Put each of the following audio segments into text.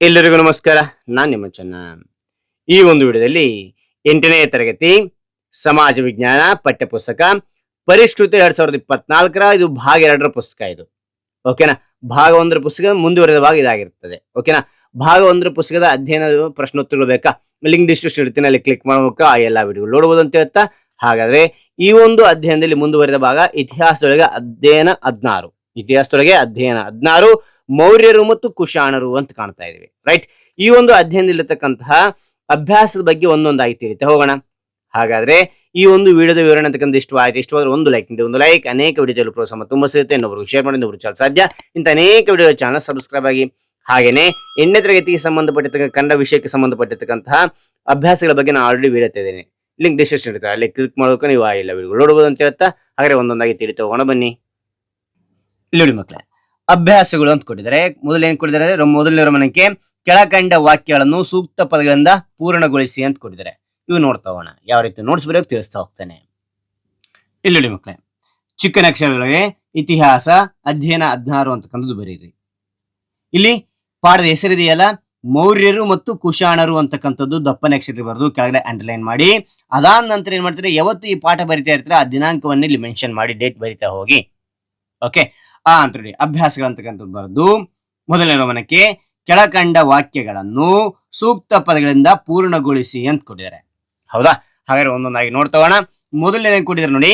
ಎಲ್ಲರಿಗೂ ನಮಸ್ಕಾರ. ನಾನು ನಿಮ್ಮ ಚೆನ್ನ. ಈ ಒಂದು ವಿಡಿಯೋದಲ್ಲಿ ಎಂಟನೇ ತರಗತಿ ಸಮಾಜ ವಿಜ್ಞಾನ ಪಠ್ಯಪುಸ್ತಕ ಪರಿಷ್ಕೃತ ಎರಡ್ ಸಾವಿರದ ಇಪ್ಪತ್ನಾಲ್ಕರ ಇದು ಭಾಗ ಎರಡರ ಪುಸ್ತಕ ಇದು. ಓಕೆನಾ ಭಾಗ ಒಂದರ ಪುಸ್ತಕ ಮುಂದುವರೆದ ಭಾಗ ಇದಾಗಿರ್ತದೆ. ಓಕೆನಾ ಭಾಗ ಒಂದರ ಪುಸ್ತಕದ ಅಧ್ಯಯನ ಪ್ರಶ್ನೋತ್ತರಗಳು ಬೇಕಾ? ಲಿಂಕ್ ಡಿಸ್ಕ್ರಿಪ್ಷನ್ ಇರ್ತೀನಿ ಅಲ್ಲಿ ಕ್ಲಿಕ್ ಮಾಡಬೇಕು. ಆ ಎಲ್ಲಾ ವಿಡಿಯೋ ನೋಡಬಹುದು ಅಂತ ಹೇಳ್ತಾ. ಹಾಗಾದ್ರೆ ಈ ಒಂದು ಅಧ್ಯಯನದಲ್ಲಿ ಮುಂದುವರೆದ ಭಾಗ ಇತಿಹಾಸದೊಳಗೆ ಅಧ್ಯಯನ ಹದ್ನಾರು. ಇತಿಹಾಸದೊಳಗೆ ಅಧ್ಯಯನ. ಹದ್ನಾರು ಮೌರ್ಯರು ಮತ್ತು ಕುಶಾಣರು ಅಂತ ಕಾಣ್ತಾ ಇದೀವಿ. ರೈಟ್ ಈ ಒಂದು ಅಧ್ಯಯನದಲ್ಲಿರ್ತಕ್ಕಂತಹ ಅಭ್ಯಾಸದ ಬಗ್ಗೆ ಒಂದೊಂದಾಗಿ ತಿಳಿತಾ ಹೋಗೋಣ. ಹಾಗಾದ್ರೆ ಈ ಒಂದು ವಿಡಿಯೋದ ವಿವರಣೆ ಅಂತಕ್ಕಂಥ ಇಷ್ಟು ಆಯ್ತು. ಇಷ್ಟವಾದ್ರೆ ಒಂದು ಲೈಕ್ ಒಂದು ಲೈಕ್ ಅನೇಕ ವಿಡಿಯೋದಲ್ಲಿ ಪ್ರೋತ್ಸಾಹ ತುಂಬ ಸಿಗುತ್ತೆ ಇನ್ನೊಬ್ರು ಶೇರ್ ಮಾಡಿ ಇನ್ನೊಬ್ರು ಚಾಲ ಸಾಧ್ಯ. ಇಂಥ ಅನೇಕ ವಿಡಿಯೋ ಚಾನಲ್ ಸಬ್ಸ್ಕ್ರೈಬ್ ಆಗಿ, ಹಾಗೇನೆ ಎಣ್ಣೆ ತರಗತಿಗೆ ಸಂಬಂಧಪಟ್ಟಿರ್ತಕ್ಕ, ಕನ್ನಡ ವಿಷಯಕ್ಕೆ ಸಂಬಂಧಪಟ್ಟಿರ್ತಕ್ಕಂತಹ ಅಭ್ಯಾಸಗಳ ಬಗ್ಗೆ ನಾನು ಆಲ್ರೆಡಿ ವಿಡಿಯೋ ಲಿಂಕ್ ಡಿಸ್ಕ್ರಿಪ್ಷನ್ ಇರುತ್ತೆ. ಅಲ್ಲಿ ಕ್ಲಿಕ್ ಮಾಡೋಕೆ ನೀವು ಆ ಎಲ್ಲ ವಿಡಿಯೋ ನೋಡಬಹುದು ಅಂತ ಹೇಳ್ತಾ. ಹಾಗೆ ಒಂದೊಂದಾಗಿ ತಿಳಿತು ಹೋಗೋಣ. ಬನ್ನಿ. ಇಲ್ಲಿ ಮಕ್ಕಳೇ. ಅಭ್ಯಾಸಗಳು ಅಂತ ಕೊಟ್ಟಿದ್ದಾರೆ ಮೊದಲು ಏನ್ ಕೊಟ್ಟಿದ್ದಾರೆ? ಮೊದಲನೇ ರಮಣಕ್ಕೆ ಕೆಳಕಂಡ ವಾಕ್ಯಗಳನ್ನು ಸೂಕ್ತ ಪದಗಳಿಂದ ಪೂರ್ಣಗೊಳಿಸಿ ಅಂತ ಕೊಟ್ಟಿದ್ದಾರೆ ಇವು ನೋಡ್ತಾ ಹೋಗೋಣ. ಯಾವ ರೀತಿ ನೋಟ್ಸ್ ಬರೆಯೋಕೆ ತಿಳಿಸ್ತಾ ಹೋಗ್ತಾನೆ. ಇಲ್ಲಿ ನೋಡಿ ಮಕ್ಕಳೇ. ಚಿಕ್ಕನ ಅಕ್ಷರಗಳಿಗೆ ಇತಿಹಾಸ, ಅಧ್ಯಯನ ಹದಿನಾರು ಅಂತಕ್ಕಂಥದ್ದು ಬರೀರಿ. ಇಲ್ಲಿ ಪಾಠದ ಹೆಸರಿದೆಯಲ್ಲ? ಮೌರ್ಯರು ಮತ್ತು ಕುಶಾಣರು ಅಂತಕ್ಕಂಥದ್ದು ದಪ್ಪನ ಅಕ್ಷರ ಬರೆದು ಕೆಳಗಡೆ ಅಂಡರ್ಲೈನ್ ಮಾಡಿ. ಅದಾದ ನಂತರ ಏನ್ ಮಾಡ್ತಾರೆ? ಯಾವತ್ತು ಈ ಪಾಠ ಬರಿತಾ ಇರ್ತಾರೆ? ಆ ದಿನಾಂಕವನ್ನು ಇಲ್ಲಿ ಮೆನ್ಷನ್ ಮಾಡಿ ಡೇಟ್ ಬರಿತಾ ಹೋಗಿ. ಓಕೆ ಅಂತ ನೋಡಿ ಅಭ್ಯಾಸಗಳಂತಕ್ಕಂಥದ್ದು ಬರೆದು ಮೊದಲನೇ ರೋಮನಕ್ಕೆ ಕೆಳಕಂಡ ವಾಕ್ಯಗಳನ್ನು ಸೂಕ್ತ ಪದಗಳಿಂದ ಪೂರ್ಣಗೊಳಿಸಿ ಅಂತ ಕೊಟ್ಟಿದ್ದಾರೆ. ಹೌದಾ? ಹಾಗಾದ್ರೆ ಒಂದೊಂದಾಗಿ ನೋಡ್ತಾ ಮೊದಲನೇ ಕೊಟ್ಟಿದ್ದಾರೆ ನೋಡಿ,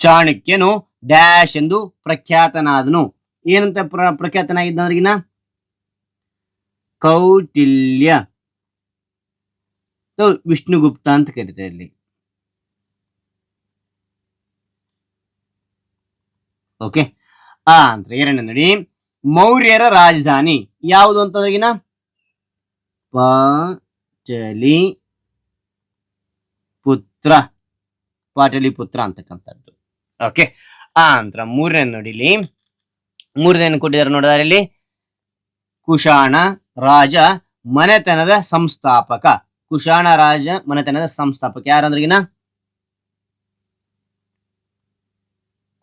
ಚಾಣಕ್ಯನು ಡ್ಯಾಶ್ ಎಂದು ಪ್ರಖ್ಯಾತನಾದನು. ಏನಂತ ಪ್ರ ಪ್ರಖ್ಯಾತನಾಗಿದ್ದಂದ್ರಿಗಿನ ಕೌಟಿಲ್ಯ. ವಿಷ್ಣುಗುಪ್ತ ಅಂತ ಕರೀತಾರೆ ಇಲ್ಲಿ. ಓಕೆ ಆ ಅಂತ ಎರಡನೇ ನೋಡಿ. ಮೌರ್ಯರ ರಾಜಧಾನಿ ಯಾವುದು ಅಂತಂದ್ರಿಗಿನ ಪಾಟಲಿ ಪುತ್ರ. ಪಾಟಲಿ ಪುತ್ರ ಅಂತಕ್ಕಂಥದ್ದು. ಓಕೆ ಆ ಅಂತ ಮೂರನೇ ನೋಡಿ ಇಲ್ಲಿ. ಮೂರನೇ ಕೊಟ್ಟಿದ್ದಾರೆ ನೋಡಿದಾರೆ ಇಲ್ಲಿ. ಕುಶಾಣ ರಾಜ ಮನೆತನದ ಸಂಸ್ಥಾಪಕ. ಕುಶಾಣ ರಾಜ ಮನೆತನದ ಸಂಸ್ಥಾಪಕ ಯಾರಂದ್ರಿಗಿನ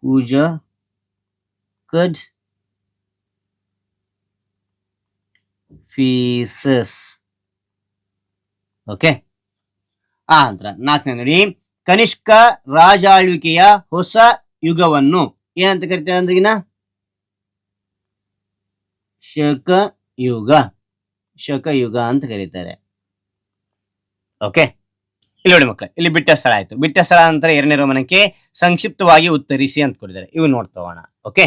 ಕುಜ ಫೀಸಸ್ ಓಕೆ ಆ ನಂತರ ನಾಲ್ಕನೇ ನೋಡಿ ಕನಿಷ್ಕ ರಾಜಾಳ್ವಿಕೆಯ ಹೊಸ ಯುಗವನ್ನು ಏನಂತ ಕರಿತಾರೆ ಅಂದ್ರಿಗಿನ ಶಕ ಯುಗ ಶಕ ಯುಗ ಅಂತ ಕರೀತಾರೆ. ಓಕೆ ಇಲ್ಲಿ ನೋಡಿ ಮಕ್ಕಳು, ಇಲ್ಲಿ ಬಿಟ್ಟ ಸ್ಥಳ ಆಯ್ತು. ಬಿಟ್ಟ ಸ್ಥಳ ನಂತರ ಎರಡನೇ ರೋಮನಕ್ಕೆ ಸಂಕ್ಷಿಪ್ತವಾಗಿ ಉತ್ತರಿಸಿ ಅಂತ ಕೊಟ್ಟಿದ್ದಾರೆ. ಇವು ನೋಡ್ತಾ ಓಕೆ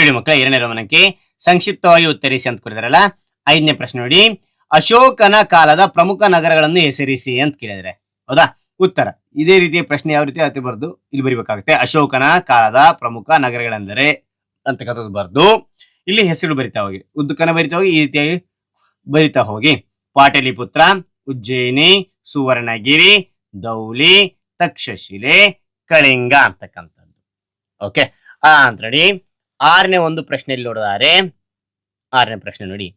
ಹೇಳಿ ಮಕ್ಕಳ, ಎರಡನೇ ರೋಮನಕ್ಕೆ ಸಂಕ್ಷಿಪ್ತವಾಗಿ ಉತ್ತರಿಸಿ ಅಂತ ಕೇಳಿದಾರಲ್ಲ ಐದನೇ ಪ್ರಶ್ನೆ ನೋಡಿ. ಅಶೋಕನ ಕಾಲದ ಪ್ರಮುಖ ನಗರಗಳನ್ನು ಹೆಸರಿಸಿ ಅಂತ ಕೇಳಿದ್ರೆ, ಹೌದಾ? ಉತ್ತರ, ಇದೇ ರೀತಿಯ ಪ್ರಶ್ನೆ ಯಾವ ರೀತಿ ಅತಿ ಬರ್ದು, ಇಲ್ಲಿ ಬರಿಬೇಕಾಗುತ್ತೆ. ಅಶೋಕನ ಕಾಲದ ಪ್ರಮುಖ ನಗರಗಳೆಂದರೆ ಅಂತಕ್ಕಂಥದ್ದು ಬರ್ದು, ಇಲ್ಲಿ ಹೆಸರು ಬರಿತಾ ಹೋಗಿ. ಉದ್ದಕ್ಕನ ಬರಿತಾ ಹೋಗಿ, ಈ ರೀತಿಯಾಗಿ ಬರಿತಾ ಹೋಗಿ. ಪಾಟಲಿಪುತ್ರ, ಉಜ್ಜಯಿನಿ, ಸುವರ್ಣಗಿರಿ, ದೌಲಿ, ತಕ್ಷಶಿಲೆ, ಕಳಿಂಗ ಅಂತಕ್ಕಂಥದ್ದು. ಓಕೆ ಆ ಅಂತ ಆರನೇ ಒಂದು ಪ್ರಶ್ನೆಯಲ್ಲಿ ನೋಡಿದಾರೆ. ಆರನೇ ಪ್ರಶ್ನೆ ನೋಡಿ.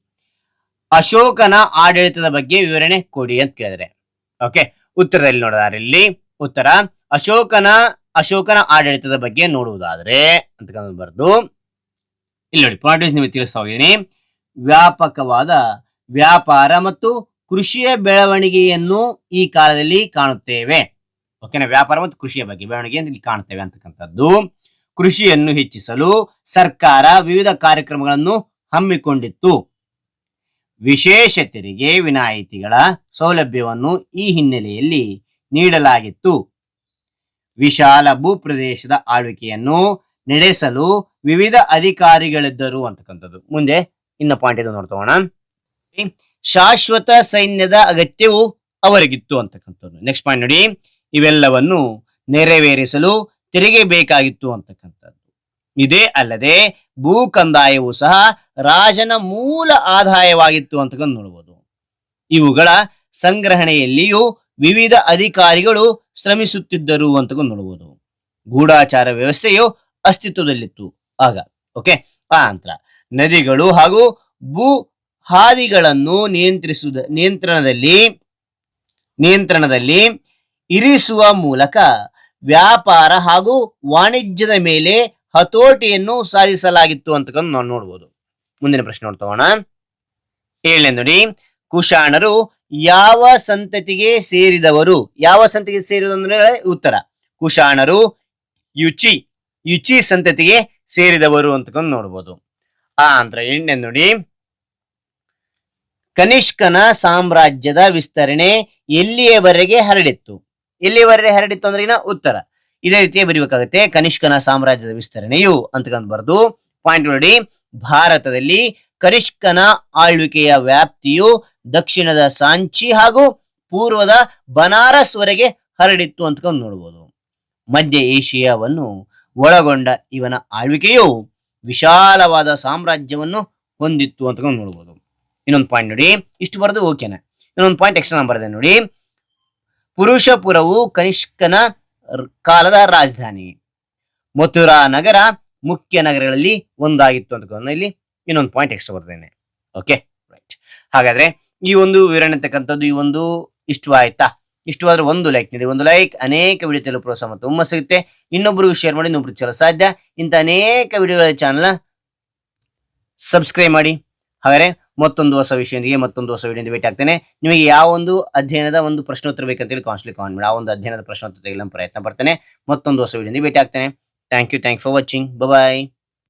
ಅಶೋಕನ ಆಡಳಿತದ ಬಗ್ಗೆ ವಿವರಣೆ ಕೊಡಿ ಅಂತ ಕೇಳಿದ್ರೆ. ಓಕೆ ಉತ್ತರದಲ್ಲಿ ನೋಡಿದಾರೆ ಇಲ್ಲಿ. ಉತ್ತರ, ಅಶೋಕನ ಅಶೋಕನ ಆಡಳಿತದ ಬಗ್ಗೆ ನೋಡುವುದಾದ್ರೆ ಅಂತ ಬರ್ದು. ಇಲ್ಲಿ ನೋಡಿ ಪಾಯಿಂಟ್ ನಿಮಗೆ ತಿಳಿಸ್ತಾ ಹೋಗಿದ್ದೀನಿ ವ್ಯಾಪಕವಾದ ವ್ಯಾಪಾರ ಮತ್ತು ಕೃಷಿಯ ಬೆಳವಣಿಗೆಯನ್ನು ಈ ಕಾಲದಲ್ಲಿ ಕಾಣುತ್ತೇವೆ. ಓಕೆನಾ ವ್ಯಾಪಾರ ಮತ್ತು ಕೃಷಿಯ ಬಗ್ಗೆ ಬೆಳವಣಿಗೆ ಇಲ್ಲಿ ಕಾಣುತ್ತೇವೆ ಅಂತಕ್ಕಂಥದ್ದು. ಕೃಷಿಯನ್ನು ಹೆಚ್ಚಿಸಲು ಸರ್ಕಾರ ವಿವಿಧ ಕಾರ್ಯಕ್ರಮಗಳನ್ನು ಹಮ್ಮಿಕೊಂಡಿತ್ತು. ವಿಶೇಷ ತೆರಿಗೆ ವಿನಾಯಿತಿಗಳ ಸೌಲಭ್ಯವನ್ನು ಈ ಹಿನ್ನೆಲೆಯಲ್ಲಿ ನೀಡಲಾಗಿತ್ತು. ವಿಶಾಲ ಭೂಪ್ರದೇಶದ ಆಳ್ವಿಕೆಯನ್ನು ನಡೆಸಲು ವಿವಿಧ ಅಧಿಕಾರಿಗಳಿದ್ದರು ಅಂತಕ್ಕಂಥದ್ದು. ಮುಂದೆ ಇನ್ನ ಪಾಯಿಂಟ್ ಇದು ನೋಡ್ತೋಣ ಶಾಶ್ವತ ಸೈನ್ಯದ ಅಗತ್ಯವು ಅವರಿಗಿತ್ತು ಅಂತಕ್ಕಂಥದ್ದು. ನೆಕ್ಸ್ಟ್ ಪಾಯಿಂಟ್ ನೋಡಿ. ಇವೆಲ್ಲವನ್ನು ನೆರವೇರಿಸಲು ತೆರಿಗೆ ಬೇಕಾಗಿತ್ತು ಅಂತಕ್ಕಂಥದ್ದು. ಇದೇ ಅಲ್ಲದೆ ಭೂ ಕಂದಾಯವು ಸಹ ರಾಜನ ಮೂಲ ಆದಾಯವಾಗಿತ್ತು ಅಂತಕ್ಕಂಥ ನೋಡ್ಬೋದು. ಇವುಗಳ ಸಂಗ್ರಹಣೆಯಲ್ಲಿಯೂ ವಿವಿಧ ಅಧಿಕಾರಿಗಳು ಶ್ರಮಿಸುತ್ತಿದ್ದರು ಅಂತಕ್ಕಂಥ ನೋಡ್ಬೋದು. ಗೂಢಾಚಾರ ವ್ಯವಸ್ಥೆಯು ಅಸ್ತಿತ್ವದಲ್ಲಿತ್ತು. ಆಗ ಓಕೆ ಆ ನಂತರ ನದಿಗಳು ಹಾಗೂ ಭೂ ಹಾದಿಗಳನ್ನು ನಿಯಂತ್ರಿಸುವುದ ನಿಯಂತ್ರಣದಲ್ಲಿ ನಿಯಂತ್ರಣದಲ್ಲಿ ಇರಿಸುವ ಮೂಲಕ ವ್ಯಾಪಾರ ಹಾಗೂ ವಾಣಿಜ್ಯದ ಮೇಲೆ ಹತೋಟಿಯನ್ನು ಸಾಧಿಸಲಾಗಿತ್ತು ಅಂತಕ್ಕಂಥ ನಾವು ನೋಡ್ಬೋದು. ಮುಂದಿನ ಪ್ರಶ್ನೆ ನೋಡ್ತೋಣ ಏಳನೇ ನೋಡಿ, ಕುಶಾಣರು ಯಾವ ಸಂತತಿಗೆ ಸೇರಿದವರು? ಯಾವ ಸಂತತಿಗೆ ಸೇರಿದಂದ್ರೆ ಉತ್ತರ. ಕುಶಾಣರು ಯುಚಿ ಯುಚಿ ಸಂತತಿಗೆ ಸೇರಿದವರು ಅಂತಕೊಂಡು ನೋಡ್ಬೋದು. ಆ ಅಂತರ ಎಂಟನೇ ನೋಡಿ, ಕನಿಷ್ಕನ ಸಾಮ್ರಾಜ್ಯದ ವಿಸ್ತರಣೆ ಎಲ್ಲಿಯವರೆಗೆ ಹರಡಿತ್ತು? ಎಲ್ಲಿಯವರೆಗೆ ಹರಡಿತ್ತು ಅಂದ್ರೆ ಉತ್ತರ. ಇದೇ ರೀತಿ ಬರೀಬೇಕಾಗುತ್ತೆ ಕನಿಷ್ಕನ ಸಾಮ್ರಾಜ್ಯದ ವಿಸ್ತರಣೆಯು ಅಂತಕಂತ ಬರೆದು ಪಾಯಿಂಟ್ ನೋಡಿ. ಭಾರತದಲ್ಲಿ ಕನಿಷ್ಕನ ಆಳ್ವಿಕೆಯ ವ್ಯಾಪ್ತಿಯು ದಕ್ಷಿಣದ ಸಾಂಚಿ ಹಾಗೂ ಪೂರ್ವದ ಬನಾರಸ್ ವರೆಗೆ ಹರಡಿತ್ತು ಅಂತಕೊಂಡು ನೋಡ್ಬೋದು. ಮಧ್ಯ ಏಷಿಯಾವನ್ನು ಒಳಗೊಂಡ ಇವನ ಆಳ್ವಿಕೆಯು ವಿಶಾಲವಾದ ಸಾಮ್ರಾಜ್ಯವನ್ನು ಹೊಂದಿತ್ತು ಅಂತಕೊಂಡು ನೋಡ್ಬೋದು. ಇನ್ನೊಂದು ಪಾಯಿಂಟ್ ನೋಡಿ. ಇಷ್ಟು ಬರೆದು ಓಕೆನಾ. ಇನ್ನೊಂದು ಪಾಯಿಂಟ್ ಎಕ್ಸ್ಟ್ರಾ ಬರೆದೆ ನೋಡಿ. ಪುರುಷಪುರವು ಕನಿಷ್ಕನ ಕಾಲದ ರಾಜಧಾನಿ. ಮಥುರಾ ನಗರ ಮುಖ್ಯ ನಗರಗಳಲ್ಲಿ ಒಂದಾಗಿತ್ತು ಅಂತ ಇಲ್ಲಿ ಇನ್ನೊಂದು ಪಾಯಿಂಟ್ ಎಕ್ಸ್ಟ್ರಾ ಬರ್ತೇನೆ. ಓಕೆ ರೈಟ್ ಹಾಗಾದ್ರೆ ಈ ಒಂದು ವಿವರಣೆ ಅಂತಕ್ಕಂಥದ್ದು ಈ ಒಂದು ಇಷ್ಟವಾಯ್ತಾ ಇಷ್ಟವಾದ್ರೆ ಒಂದು ಲೈಕ್ ನೀಡಿ ಒಂದು ಲೈಕ್ ಅನೇಕ ವಿಡಿಯೋ ತಲುಪುವ ಪ್ರೋತ್ಸಾಹ ಮತ್ತು ಸಿಗುತ್ತೆ. ಇನ್ನೊಬ್ಬರಿಗೂ ಶೇರ್ ಮಾಡಿ ಇನ್ನೊಬ್ರು ಚಲೋ ಸಾಧ್ಯ. ಇಂಥ ಅನೇಕ ವಿಡಿಯೋಗಳ ಚಾನಲ್ ಸಬ್ಸ್ಕ್ರೈಬ್ ಮಾಡಿ. ಹಾಗಾದ್ರೆ ಮತ್ತೊಂದು ಹೊಸ ವಿಷಯದೊಂದಿಗೆ ಮತ್ತೊಂದು ಹೊಸ ವಿಡಿಯೋದಿಂದ ಭೇಟಿ ಆಗ್ತೇನೆ. ನಿಮಗೆ ಯಾವ ಒಂದು ಅಧ್ಯಯನದ ಒಂದು ಪ್ರಶ್ನೋತ್ತರ ಬೇಕಂತೇಳಿ ಕಾನ್ಸ್ಟ್ಲಿ ಕಾನ್ ಮಾಡಿ. ಆ ಒಂದು ಅಧ್ಯಯನದ ಪ್ರಶ್ನೋತ್ತರ ತೆಗೆಯಲು ಪ್ರಯತ್ನ ಪಡ್ತೇನೆ. ಮತ್ತೊಂದು ಹೊಸ ವಿಡಿಯೋದಿಂದ ಭೇಟಿ ಆಗ್ತೇನೆ. Thank you thank for watching bye